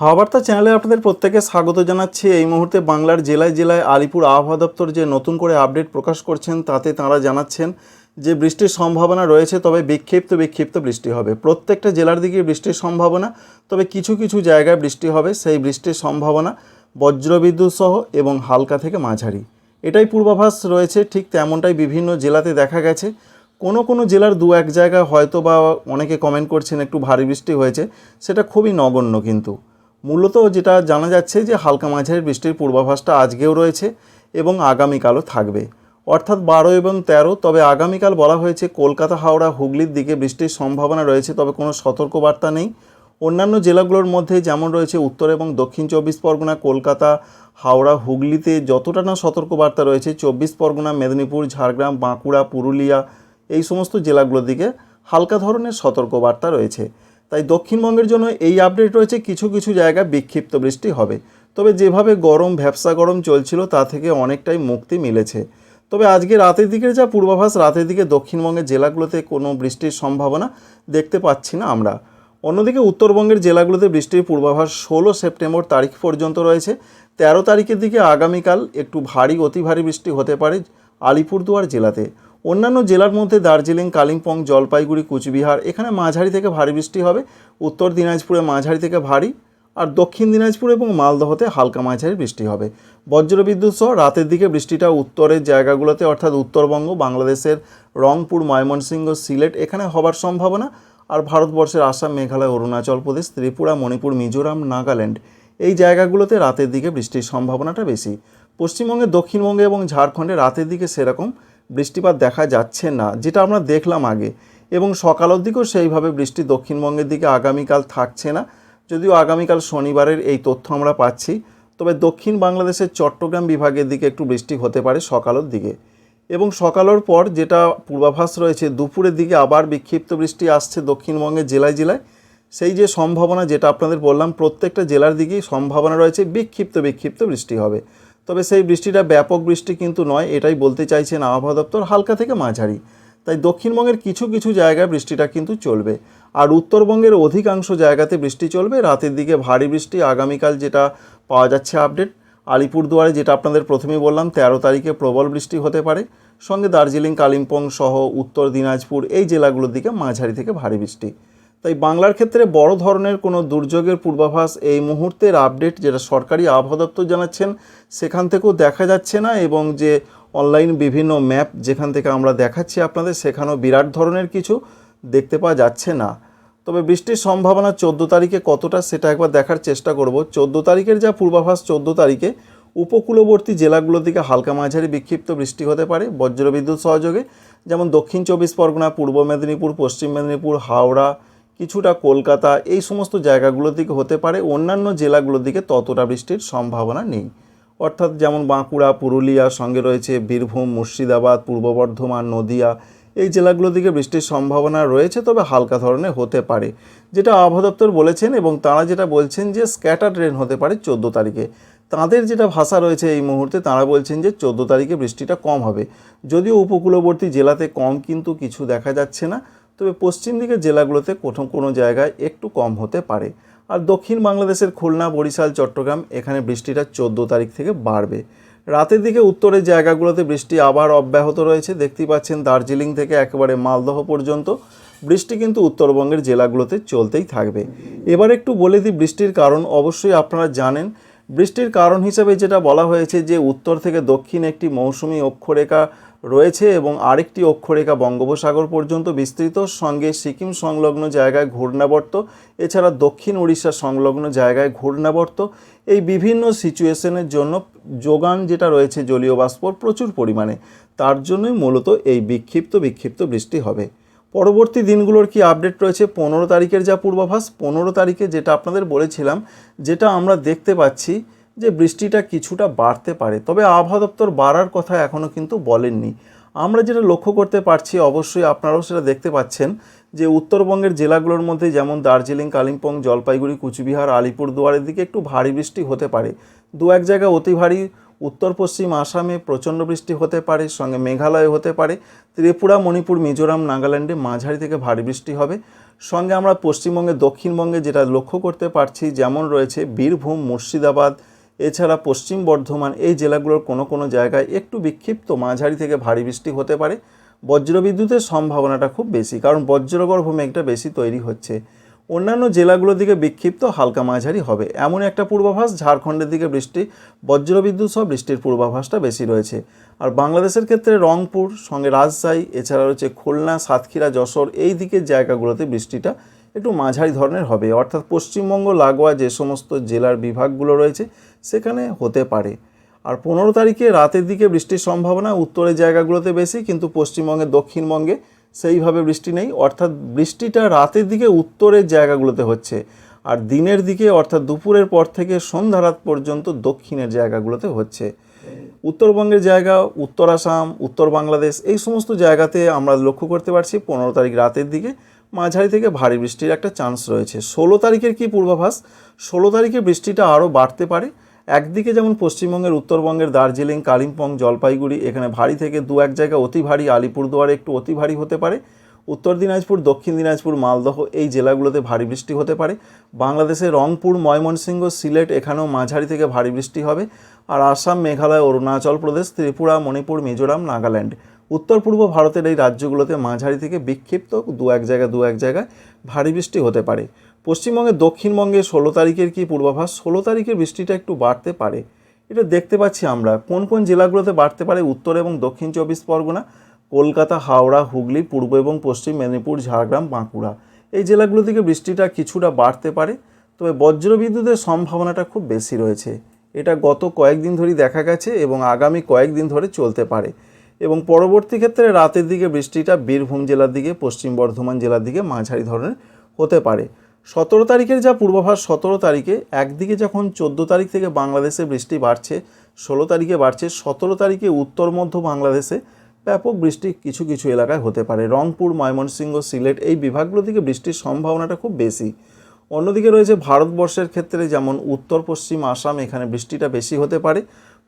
হাওয়াবার্তা চ্যানেলে আপনাদের প্রত্যেকে স্বাগত জানাচ্ছি। এই মুহূর্তে বাংলার জেলায় জেলায় আলিপুর আবহাওয়া দপ্তর যে নতুন করে আপডেট প্রকাশ করছেন, তাতে তাঁরা জানাচ্ছেন যে বৃষ্টির সম্ভাবনা রয়েছে, তবে বিক্ষিপ্ত বিক্ষিপ্ত বৃষ্টি হবে। প্রত্যেকটা জেলার দিকে বৃষ্টির সম্ভাবনা, তবে কিছু কিছু জায়গায় বৃষ্টি হবে, সেই বৃষ্টির সম্ভাবনা বজ্রবিদ্যুৎ সহ এবং হালকা থেকে মাঝারি। এটাই পূর্বাভাস রয়েছে, ঠিক তেমনটাই বিভিন্ন জেলাতে দেখা গেছে। কোনো কোনো জেলার দু এক জায়গায় হয়তো বা অনেকে কমেন্ট করছেন, একটু ভারী বৃষ্টি হয়েছে, সেটা খুবই নগণ্য কিন্তু। মূলত যেটা জানা যাচ্ছে যে হালকা মাঝারি বৃষ্টির পূর্বাভাসটা আজকেও রয়েছে এবং আগামীকালও থাকবে। অর্থাৎ বারো এবং তেরো, তবে আগামীকাল বলা হয়েছে কলকাতা, হাওড়া, হুগলির দিকে বৃষ্টির সম্ভাবনা রয়েছে, তবে কোনো সতর্কবার্তা নেই। অন্যান্য জেলাগুলোর মধ্যে যেমন রয়েছে উত্তর এবং দক্ষিণ চব্বিশ পরগনা, কলকাতা, হাওড়া, হুগলিতে যতটা না সতর্কবার্তা রয়েছে, চব্বিশ পরগনা, মেদিনীপুর, ঝাড়গ্রাম, বাঁকুড়া, পুরুলিয়া, এই সমস্ত জেলাগুলোর দিকে হালকা ধরনের সতর্কবার্তা রয়েছে। তাই দক্ষিণবঙ্গের জন্য এই আপডেট রয়েছে, কিছু কিছু জায়গায় বিক্ষিপ্ত বৃষ্টি হবে। তবে যেভাবে গরম, ভ্যাবসা গরম চলছিল, তা থেকে অনেকটাই মুক্তি মিলেছে। তবে আজকে রাতের দিকের যা পূর্বাভাস, রাতের দিকে দক্ষিণবঙ্গের জেলাগুলোতে কোনো বৃষ্টির সম্ভাবনা দেখতে পাচ্ছি না আমরা। অন্যদিকে উত্তরবঙ্গের জেলাগুলোতে বৃষ্টির পূর্বাভাস ষোলো সেপ্টেম্বর তারিখ পর্যন্ত রয়েছে। তেরো তারিখের দিকে আগামীকাল একটু ভারী, অতি ভারী বৃষ্টি হতে পারে আলিপুরদুয়ার জেলাতে। অন্যান্য জেলার মধ্যে দার্জিলিং, কালিম্পং, জলপাইগুড়ি, কুচবিহার, এখানে মাঝারি থেকে ভারী বৃষ্টি হবে। উত্তর দিনাজপুরে মাঝারি থেকে ভারী আর দক্ষিণ দিনাজপুর এবং মালদহতে হালকা মাঝারি বৃষ্টি হবে। বজ্রবিদ্যুৎ সহ রাতের দিকে বৃষ্টিটা উত্তরের জায়গাগুলোতে, অর্থাৎ উত্তরবঙ্গ, বাংলাদেশের রংপুর, ময়মনসিংহ, সিলেট, এখানে হবার সম্ভাবনা। আর ভারতবর্ষের আসাম, মেঘালয়, অরুণাচল প্রদেশ, ত্রিপুরা, মণিপুর, মিজোরাম, নাগাল্যান্ড, এই জায়গাগুলোতে রাতের দিকে বৃষ্টির সম্ভাবনাটা বেশি। পশ্চিমবঙ্গে, দক্ষিণবঙ্গে এবং ঝাড়খণ্ডে রাতের দিকে সেরকম বৃষ্টিপাত দেখা যাচ্ছে না, যেটা আমরা দেখলাম আগে। এবং সকালের দিকেও সেইভাবে বৃষ্টি দক্ষিণবঙ্গের দিকে আগামীকাল থাকছে না। যদিও আগামীকাল শনিবারের এই তথ্য আমরা পাচ্ছি, তবে দক্ষিণ বাংলাদেশের চট্টগ্রাম বিভাগের দিকে একটু বৃষ্টি হতে পারে সকালের দিকে। এবং সকালের পর যেটা পূর্বাভাস রয়েছে, দুপুরের দিকে আবার বিক্ষিপ্ত বৃষ্টি আসছে দক্ষিণবঙ্গের জেলায় জেলায়। সেই যে সম্ভাবনা যেটা আপনাদের বললাম, প্রত্যেকটা জেলার দিকেই সম্ভাবনা রয়েছে বিক্ষিপ্ত বিক্ষিপ্ত বৃষ্টি হবে। তবে সেই বৃষ্টিটা ব্যাপক বৃষ্টি কিন্তু নয়, এটাই বলতে চাইছেন আবহাওয়া দপ্তর হালকা থেকে মাঝারি। তাই দক্ষিণবঙ্গের কিছু কিছু জায়গায় বৃষ্টিটা কিন্তু চলবে। আর উত্তরবঙ্গের অধিকাংশ জায়গাতে বৃষ্টি চলবে। রাতের দিকে ভারী বৃষ্টি, আগামীকাল যেটা পাওয়া যাচ্ছে আপডেট। আলিপুরদুয়ারে যেটা আপনাদের প্রথমেই বললাম, তেরো তারিখে প্রবল বৃষ্টি হতে পারে। সঙ্গে দার্জিলিং, কালিম্পং সহ উত্তর দিনাজপুর এই জেলাগুলোর দিকে মাঝারি থেকে ভারী বৃষ্টি। তাই বাংলার ক্ষেত্রে বড় ধরনের কোনো দুর্যোগের পূর্বাভাস এই মুহূর্তের আপডেট যেটা সরকারি আবহাওয়া দপ্তর জানাচ্ছেন, সেখান থেকেও দেখা যাচ্ছে না এবং যে অনলাইন বিভিন্ন ম্যাপ যেখান থেকে আমরা দেখাচ্ছি আপনাদের, সেখানেও বিরাট ধরনের কিছু দেখতে পাওয়া যাচ্ছে না। তবে বৃষ্টির সম্ভাবনা চোদ্দ তারিখে কতটা সেটা একবার দেখার চেষ্টা করব। চোদ্দ তারিখের যা পূর্বাভাস, চোদ্দ তারিখে উপকূলবর্তী জেলাগুলোর দিকে হালকা মাঝারি বিক্ষিপ্ত বৃষ্টি হতে পারে বজ্রবিদ্যুৎ সহযোগে, যেমন দক্ষিণ চব্বিশ পরগনা, পূর্ব মেদিনীপুর, পশ্চিম মেদিনীপুর, হাওড়া কিছুটা কলকাতা, এই সমস্ত জায়গাগুলোর দিকে হতে পারে, অন্যান্য জেলাগুলোর দিকে ততটা বৃষ্টির সম্ভাবনা নেই। অর্থাৎ যেমন বাঁকুড়া, পুরুলিয়া, সঙ্গে রয়েছে বীরভূম, মুর্শিদাবাদ, পূর্ব বর্ধমান, নদিয়া, এই জেলাগুলোর দিকে বৃষ্টির সম্ভাবনা রয়েছে, তবে হালকা ধরনের হতে পারে। যেটা আবহাওয়া দপ্তর বলেছেন এবং তারা যেটা বলছেন যে স্ক্যাটার ট্রেন হতে পারে চোদ্দ তারিখে। তাদের যেটা ভাষা রয়েছে এই মুহূর্তে, তারা বলছেন যে চোদ্দ তারিখে বৃষ্টিটা কম হবে। যদিও উপকূলবর্তী জেলাতে কম কিন্তু কিছু দেখা যাচ্ছে না। তবে পশ্চিম দিকের জেলাগুলোতে কোথাও কোনো জায়গায় একটু কম হতে পারে। আর দক্ষিণ বাংলাদেশের খুলনা, বরিশাল, চট্টগ্রাম এখানে বৃষ্টিটা চোদ্দ তারিখ থেকে বাড়বে। রাতের দিকে উত্তরের জায়গাগুলোতে বৃষ্টি আবার অব্যাহত রয়েছে। দেখতেই পাচ্ছেন দার্জিলিং থেকে একেবারে মালদহ পর্যন্ত। বৃষ্টি কিন্তু উত্তরবঙ্গের জেলাগুলোতে চলতেই থাকবে। এবার একটু বলে দিই বৃষ্টির কারণ। অবশ্যই আপনারা জানেন বৃষ্টির কারণ হিসাবে যেটা বলা হয়েছে যে উত্তর থেকে দক্ষিণ একটি মৌসুমি অক্ষরেখা রয়েছে এবং আরেকটি অক্ষরেখা বঙ্গোপসাগর পর্যন্ত বিস্তৃত, সঙ্গে সিকিম সংলগ্ন জায়গায় ঘূর্ণাবর্ত, এছাড়া দক্ষিণ উড়িষ্যা সংলগ্ন জায়গায় ঘূর্ণাবর্ত। এই বিভিন্ন সিচুয়েশনের জন্য যোগান যেটা রয়েছে, জলীয় বাষ্পর প্রচুর পরিমাণে। তার জন্যই মূলত এই বিক্ষিপ্ত বিক্ষিপ্ত বৃষ্টি হবে। পরবর্তী দিনগুলোর কি আপডেট রয়েছে? পনেরো তারিখের যা পূর্বাভাস, পনেরো তারিখে যেটা আপনাদের বলেছিলাম, যেটা আমরা দেখতে পাচ্ছি যে বৃষ্টিটা কিছুটা বাড়তে পারে। তবে আবহাওয়া দপ্তর বাড়ার কথা এখনও কিন্তু বলেননি। আমরা যেটা লক্ষ্য করতে পারছি, অবশ্যই আপনারাও সেটা দেখতে পাচ্ছেন যে উত্তরবঙ্গের জেলাগুলোর মধ্যে যেমন দার্জিলিং, কালিম্পং, জলপাইগুড়ি, কুচবিহার, আলিপুরদুয়ারের দিকে একটু ভারী বৃষ্টি হতে পারে। দু এক জায়গায় অতি ভারী উত্তর পশ্চিম আসামে প্রচণ্ড বৃষ্টি হতে পারে, সঙ্গে মেঘালয় হতে পারে, ত্রিপুরা, মণিপুর, মিজোরাম, নাগাল্যান্ডে মাঝারি থেকে ভারী বৃষ্টি হবে। সঙ্গে আমরা পশ্চিমবঙ্গে, দক্ষিণবঙ্গে যেটা লক্ষ্য করতে পারছি, যেমন রয়েছে বীরভূম, মুর্শিদাবাদ, এছাড়া পশ্চিম বর্ধমান, এই জেলাগুলোর কোনো কোনো জায়গায় একটু বিক্ষিপ্ত মাঝারি থেকে ভারী বৃষ্টি হতে পারে। বজ্রবিদ্যুতের সম্ভাবনাটা খুব বেশি, কারণ বজ্রগর্ভ মেঘটা বেশি তৈরি হচ্ছে। অন্যান্য জেলাগুলোর দিকে বিক্ষিপ্ত হালকা মাঝারি হবে। এমন একটা পূর্বাভাস, ঝাড়খণ্ডের দিকে বৃষ্টি, বজ্রবিদ্যুৎ সহ বৃষ্টির পূর্বাভাসটা বেশি রয়েছে। আর বাংলাদেশের ক্ষেত্রে রংপুর, সঙ্গে রাজশাহী, এছাড়া রয়েছে খুলনা, সাতক্ষীরা, যশোর, এই দিকের জায়গাগুলোতে বৃষ্টিটা একটু মাঝারি ধরনের হবে। অর্থাৎ পশ্চিমবঙ্গ, লাগোয়া যে সমস্ত জেলার বিভাগগুলো রয়েছে, সেখানে হতে পারে। আর পনেরো তারিখে রাতের দিকে বৃষ্টির সম্ভাবনা উত্তরের জায়গাগুলোতে বেশি, কিন্তু পশ্চিমবঙ্গে দক্ষিণবঙ্গে সেইভাবে বৃষ্টি নেই। অর্থাৎ বৃষ্টিটা রাতের দিকে উত্তরের জায়গাগুলোতে হচ্ছে আর দিনের দিকে অর্থাৎ দুপুরের পর থেকে সন্ধ্যা রাত পর্যন্ত দক্ষিণের জায়গাগুলোতে হচ্ছে। উত্তরবঙ্গের জায়গা, উত্তর আসাম, উত্তর বাংলাদেশ এই সমস্ত জায়গাতে আমরা লক্ষ্য করতে পারছি পনেরো তারিখ রাতের দিকে মাঝারি থেকে ভারী বৃষ্টির একটা চান্স রয়েছে। ষোলো তারিখের কি পূর্বাভাস? ষোলো তারিখে বৃষ্টিটা আরও বাড়তে পারে। একদিকে যেমন পশ্চিমবঙ্গের উত্তরবঙ্গের দার্জিলিং, কালিম্পং, জলপাইগুড়ি, এখানে ভারী থেকে দু এক জায়গায় অতি ভারী, আলিপুরদুয়ারে একটু অতি ভারী হতে পারে। উত্তর দিনাজপুর, দক্ষিণ দিনাজপুর, মালদহ এই জেলাগুলোতে ভারী বৃষ্টি হতে পারে। বাংলাদেশের রংপুর, ময়মনসিংহ, সিলেট এখানেও মাঝারি থেকে ভারী বৃষ্টি হবে। আর আসাম, মেঘালয়, অরুণাচল প্রদেশ, ত্রিপুরা, মণিপুর, মিজোরাম, নাগাল্যান্ড। উত্তর পূর্ব ভারতের এই রাজ্যগুলোতে মাঝারি থেকে বিক্ষিপ্ত দু এক জায়গায় দু এক জায়গায় ভারী বৃষ্টি হতে পারে। পশ্চিমবঙ্গে দক্ষিণবঙ্গে ষোলো তারিখের কি পূর্বাভাস? ষোলো তারিখের বৃষ্টিটা একটু বাড়তে পারে। এটা দেখতে পাচ্ছি আমরা। কোন কোন জেলাগুলোতে বাড়তে পারে? উত্তর এবং দক্ষিণ চব্বিশ পরগনা, কলকাতা, হাওড়া, হুগলি, পূর্ব এবং পশ্চিম মেদিনীপুর, ঝাড়গ্রাম, বাঁকুড়া। এই জেলাগুলো থেকে বৃষ্টিটা কিছুটা বাড়তে পারে, তবে বজ্রবিদ্যুতের সম্ভাবনাটা খুব বেশি রয়েছে। এটা গত কয়েকদিন ধরেই দেখা গেছে এবং আগামী কয়েকদিন ধরে চলতে পারে। এবং পরবর্তী ক্ষেত্রে রাতের দিকে বৃষ্টিটা বীরভূম জেলার দিকে, পশ্চিম বর্ধমান জেলার দিকে মাঝারি ধরনের হতে পারে। সতেরো তারিখের যা পূর্বাভাস, সতেরো তারিখে একদিকে যখন চোদ্দ তারিখ থেকে বাংলাদেশে বৃষ্টি বাড়ছে, ষোলো তারিখে বাড়ছে, সতেরো তারিখে উত্তর মধ্য বাংলাদেশে ব্যাপক বৃষ্টি কিছু কিছু এলাকায় হতে পারে। রংপুর, ময়মনসিংহ, সিলেট এই বিভাগগুলো থেকে বৃষ্টির সম্ভাবনাটা খুব বেশি। অন্যদিকে রয়েছে ভারতবর্ষের ক্ষেত্রে যেমন উত্তর, পশ্চিম আসাম এখানে বৃষ্টিটা বেশি হতে পারে।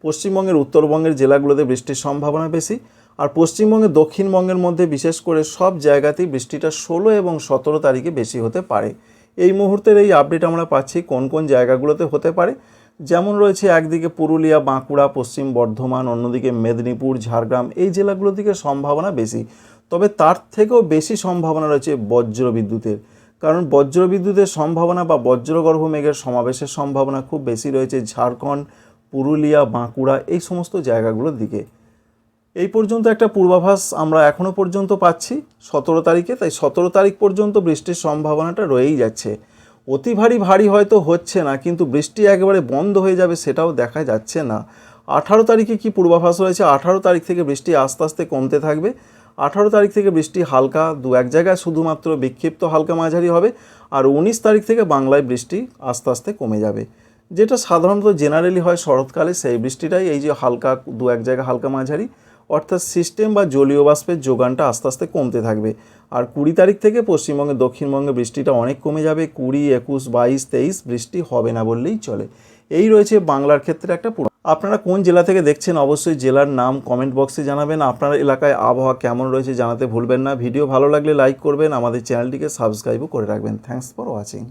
পশ্চিমবঙ্গের, উত্তরবঙ্গের জেলাগুলোতে বৃষ্টির সম্ভাবনা বেশি। আর পশ্চিমবঙ্গের দক্ষিণবঙ্গের মধ্যে বিশেষ করে সব জায়গাতেই বৃষ্টিটা ষোলো এবং সতেরো তারিখে বেশি হতে পারে। এই মুহূর্তের এই আপডেট আমরা পাচ্ছি কোন কোন জায়গাগুলোতে হতে পারে। যেমন রয়েছে একদিকে পুরুলিয়া, বাঁকুড়া, পশ্চিম বর্ধমান, অন্যদিকে মেদিনীপুর, ঝাড়গ্রাম, এই জেলাগুলোর দিকে সম্ভাবনা বেশি। তবে তার থেকেও বেশি সম্ভাবনা রয়েছে বজ্র বিদ্যুতের। কারণ বজ্র বিদ্যুতের সম্ভাবনা বা বজ্রগর্ভ মেঘের সমাবেশের সম্ভাবনা খুব বেশি রয়েছে ঝাড়খণ্ড, পুরুলিয়া, বাঁকুড়া, এই সমস্ত জায়গাগুলোর দিকে। এই পর্যন্ত একটা পূর্বাভাস আমরা এখনও পর্যন্ত পাচ্ছি সতেরো তারিখে, তাই সতেরো তারিখ পর্যন্ত বৃষ্টির সম্ভাবনাটা রয়েই যাচ্ছে। অতি ভারী ভারী হয়তো হচ্ছে না, কিন্তু বৃষ্টি একেবারে বন্ধ হয়ে যাবে সেটাও দেখা যাচ্ছে না। আঠারো তারিখে কি পূর্বাভাস রয়েছে? আঠারো তারিখ থেকে বৃষ্টি আস্তে আস্তে কমতে থাকবে। আঠারো তারিখ থেকে বৃষ্টি হালকা দু এক জায়গায় শুধুমাত্র বিক্ষিপ্ত হালকা মাঝারি হবে, আর উনিশ তারিখ থেকে বাংলায় বৃষ্টি আস্তে আস্তে কমে যাবে। যেটা সাধারণত জেনারেলি হয় শরৎকালে, সেই বৃষ্টিটাই এই যে হালকা দু এক জায়গায় হালকা মাঝারি অর্থাৎ সিস্টেম বা জলীয় বাষ্পের যোগানটা আস্তে আস্তে কমতে থাকবে। আর কুড়ি তারিখ থেকে পশ্চিমবঙ্গে, দক্ষিণবঙ্গে বৃষ্টিটা অনেক কমে যাবে। কুড়ি, একুশ, বাইশ, তেইশ বৃষ্টি হবে না বললেই চলে। এই রয়েছে বাংলার ক্ষেত্রে একটা আপনারা কোন জেলা থেকে দেখছেন অবশ্যই জেলার নাম কমেন্ট বক্সে জানাবেন। আপনার এলাকায় আবহাওয়া কেমন রয়েছে জানাতে ভুলবেন না। ভিডিও ভালো লাগলে লাইক করবেন। আমাদের চ্যানেলটিকে সাবস্ক্রাইবও করে রাখবেন। Thanks for watching